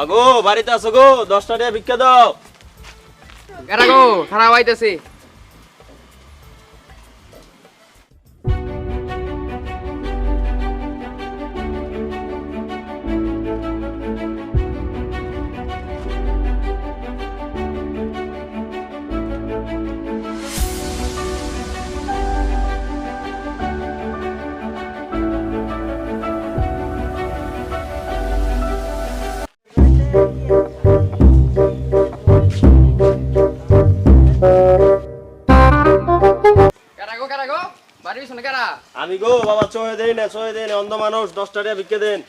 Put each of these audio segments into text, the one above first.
আগো বাড়িতে আসো গো দশটা টাকা ভিক্ষা দাও। গো খারাপ আইতেছে কারা আমি গো বাবা চয়ে দেই না চয়ে দেই না অন্ধ মানুষ দশটা টাকা ভিক্ষা দেন।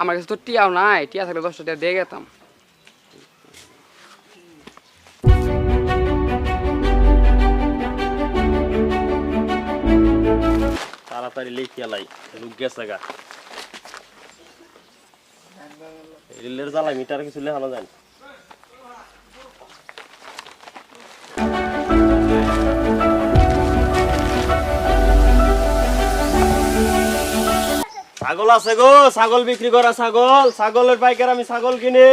আমার কাছে তো টিয়াও নাই টিয়া থাকলে দশটা টাকা দিয়ে গেতাম। তাড়াতাড়ি লিখিয়া লাই লোক গেছে গা। রিলের জ্বালা মিটার কিছু লেখানো যায় আছে গো ছাগল বিক্রি করা ছাগল ছাগলের পাইকার আমি ছাগল কিনি।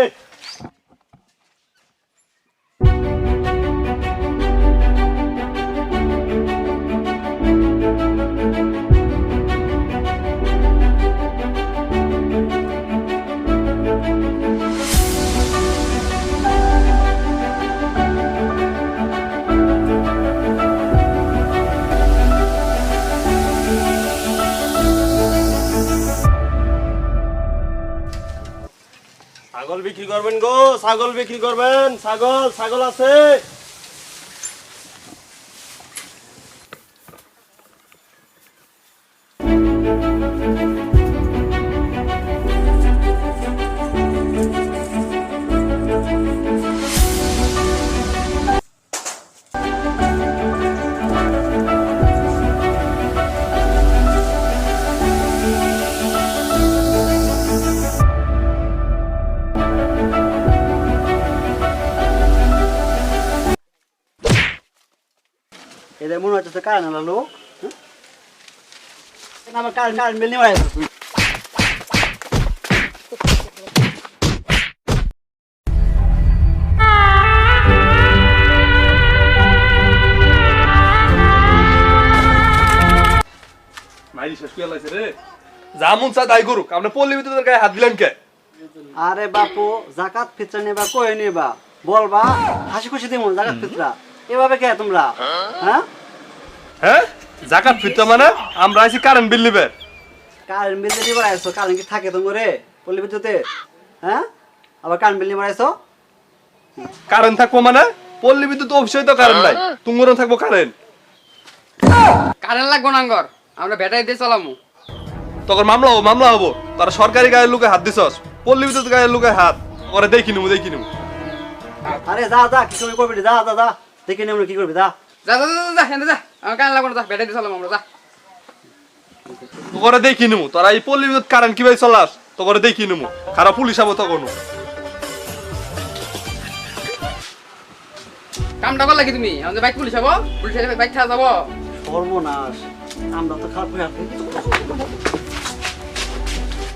ছাগল বিক্রি করবেন গো ছাগল বিক্রি করবেন ছাগল ছাগল আছে। এদের মনে হচ্ছে কারেন্ট আলো লোক হ্যাঁ? আমার কারেন্ট কারেন্ট বিল নিয়ে আসো তুমি মাইরি শেষ করে লাইছে রে। যা চা তাই করুক আপনি পল্লী বিদ্যুতের গায়ে হাত দিলেন কে? আরে বাপু জাকাত ফিতরা নেবা কই নেবা? বলবা হাসি খুশি দিমু জাকাত ফিতরা। এভাবে কে তোমরা? হ্যাঁ? হ্যাঁ? জাকাত ফিরতে মানে? আমরা আইছি কারেন্ট বিল নিবে। কারেন্ট বিল নিবার আইছো? কারেন্ট কি থাকে তোমার পল্লী বিদ্যুতে? হ্যাঁ? আবার কারেন্ট বিল নিবার আইছো? কারেন্ট থাকব মানে? পল্লী বিদ্যুৎ অফিসে তো কারেন্ট নাই। তুঙ্গরও থাকব কারেন্ট কারেন্ট লাগবো নাঙ্গর আমরা ব্যাটারি দিয়ে চালামু। তখন মামলা হব মামলা হব। তারা সরকারি গায়ের লোকে হাত দিছস। পল্লী বিদ্যুৎ গায়ের লোকে হাত। ওরা দেখি নিমু দেখি নিমু। আরে যা যা কি করবি করবি যা যা যা। দেখে নেব কি করবি যা। যা যা যা, যা হেন্দে যা। আমার কারেন্ট লাগবো না যা ব্যাটারি চালামু আমরা যা। তোরা দেখি নিমু তোরা এই পল্লী কারেন্ট কীভাবে চলাস তোরা দেখি নিমু। খারাপ পুলিশ আবো তখন? কামটা করলা কি তুমি? আমাদের বাইক পুলিশ হব পুলিশ বাইক থাকা যাব। সর্বনাশ আমরা তো খারাপ হয়ে আছি।